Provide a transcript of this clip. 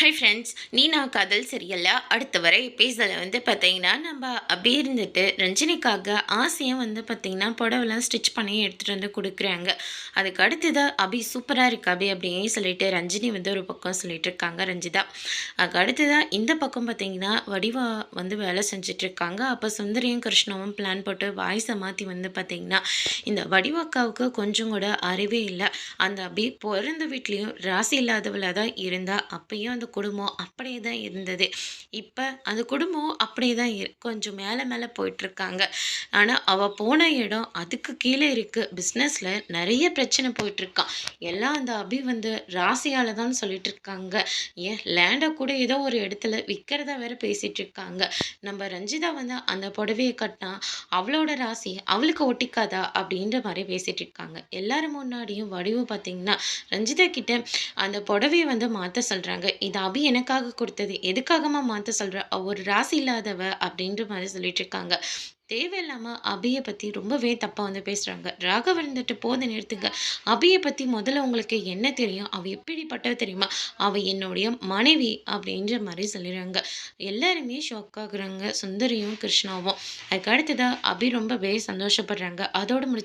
Hi friends நீ நான் காதல் சரியில்லை அடுத்த வரை எபிசோடில் வந்து பார்த்தீங்கன்னா நம்ம அப்படியே இருந்துட்டு ரஞ்சினிக்காக ஆசையாக வந்து பார்த்திங்கன்னா புடவெல்லாம் ஸ்டிச் பண்ணி எடுத்துகிட்டு வந்து கொடுக்குறாங்க. அதுக்கு அடுத்ததாக அபி சூப்பராக இருக்கு அபி அப்படின்னு சொல்லிட்டு ரஞ்சினி வந்து ஒரு பக்கம் சொல்லிட்டு இருக்காங்க ரஞ்சிதா. அதுக்கு அடுத்ததாக இந்த பக்கம் பார்த்தீங்கன்னா வடிவா வந்து வேலை செஞ்சிட்ருக்காங்க அப்போ சுந்தரியும் கிருஷ்ணாவும் பிளான் போட்டு வாய்ஸை மாற்றி வந்து பார்த்திங்கன்னா இந்த வடிவாக்காவுக்கு கொஞ்சம் கூட அறிவே இல்லை. அந்த அபி பிறந்த வீட்லேயும் ராசி இல்லாதவளாக தான் இருந்தால் அப்பயும் அந்த குடும்பம் அப்படியே தான் இருந்தது. இப்போ அந்த குடும்பம் அப்படியே தான் இரு கொஞ்சம் மேலே மேலே போயிட்டுருக்காங்க. ஆனால் அவள் போன இடம் அதுக்கு கீழே இருக்குது பிஸ்னஸில் நிறைய பிரச்சனை போயிட்டுருக்கான் எல்லாம் அந்த அபி வந்து ராசியால் தான் சொல்லிட்டு இருக்காங்க ஏன் லேண்டை கூட ஏதோ ஒரு இடத்துல விற்கிறதா வேற பேசிகிட்டு இருக்காங்க நம்ம ரஞ்சிதா வந்து அந்த புடவையை கட்டினா அவளோட ராசி அவளுக்கு ஒட்டிக்காதா அப்படின்ற மாதிரி பேசிகிட்டு இருக்காங்க எல்லாரும் முன்னாடியும் வடிவு பார்த்தீங்கன்னா ரஞ்சிதா கிட்ட அந்த புடவையை வந்து மாற்ற சொல்கிறாங்க இது அபி எனக்காக கொடுத்தது எதுக்காகமா மாற்ற சொல்கிற ஒரு ராசி இல்லாதவ அப்படின்ற மாதிரி சொல்லிட்டு இருக்காங்க. தேவையில்லாமல் அபியை பற்றி ரொம்பவே தப்பாக வந்து பேசுகிறாங்க ராகவன் வந்துட்டு போத நிறுத்துங்க. அபியை பற்றி முதல்ல உங்களுக்கு என்ன தெரியும்? அவள் எப்படிப்பட்டவ தெரியுமா? அவள் என்னுடைய மனைவி அப்படின்ற மாதிரி சொல்லிடுறாங்க. எல்லாருமே ஷாக் ஆகுறாங்க. சுந்தரியும் கிருஷ்ணாவும். அதுக்கு அடுத்ததாக அபி ரொம்பவே சந்தோஷப்படுறாங்க. அதோடு முடிச்சு